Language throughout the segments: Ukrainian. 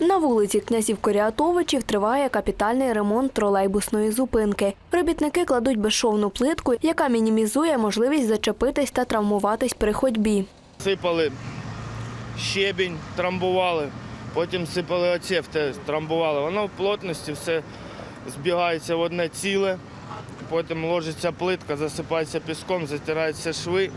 На вулиці князів Коріатовичів триває капітальний ремонт тролейбусної зупинки. Робітники кладуть безшовну плитку, яка мінімізує можливість зачепитись та травмуватись при ходьбі. Сипали щебінь, трамбували, потім сипали теж трамбували. Воно в плотності все збігається в одне ціле, потім ложиться плитка, засипається піском, затираються шви.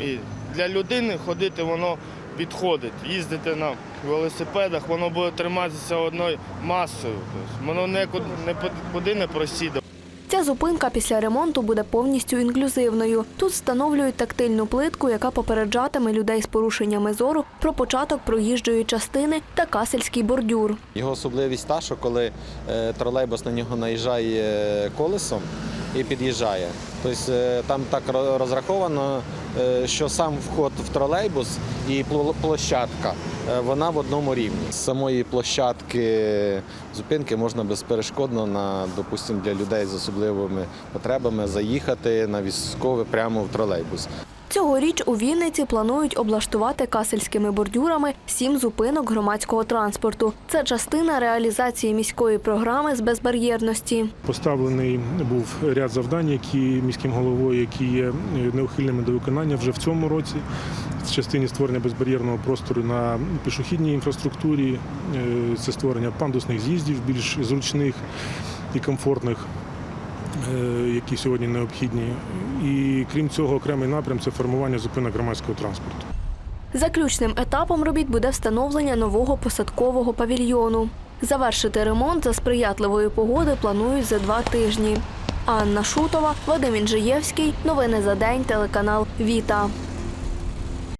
І для людини ходити воно підходить. Їздити на велосипедах, воно буде триматися одною масою. Тобто воно нікуди не куди не просіде. Ця зупинка після ремонту буде повністю інклюзивною. Тут встановлюють тактильну плитку, яка попереджатиме людей з порушеннями зору про початок проїжджої частини та касельський бордюр. Його особливість та, що коли е, тролейбус на нього наїжджає колесом і під'їжджає, тобто е, там так ро- розраховано, що сам вход в тролейбус і пло- площадка е, вона в одному рівні. З самої площадки зупинки можна безперешкодно на, допустимо, для людей з особливими потребами заїхати на військове прямо в тролейбус. Цьогоріч у Вінниці планують облаштувати касельськими бордюрами сім зупинок громадського транспорту. Це частина реалізації міської програми з безбар'єрності. Поставлений був ряд завдань, які міським головою, які є е, неухильними до виконання вже в цьому році. В частині створення безбар'єрного простору на пішохідній інфраструктурі, е, це створення пандусних з'їздів більш зручних і комфортних, які сьогодні необхідні. І крім цього, окремий напрям це формування зупинок громадського транспорту. Заключним етапом робіт буде встановлення нового посадкового павільйону. Завершити ремонт за сприятливої погоди планують за два тижні. Анна Шутова, Вадим Інжиєвський. Новини за день. Телеканал Віта.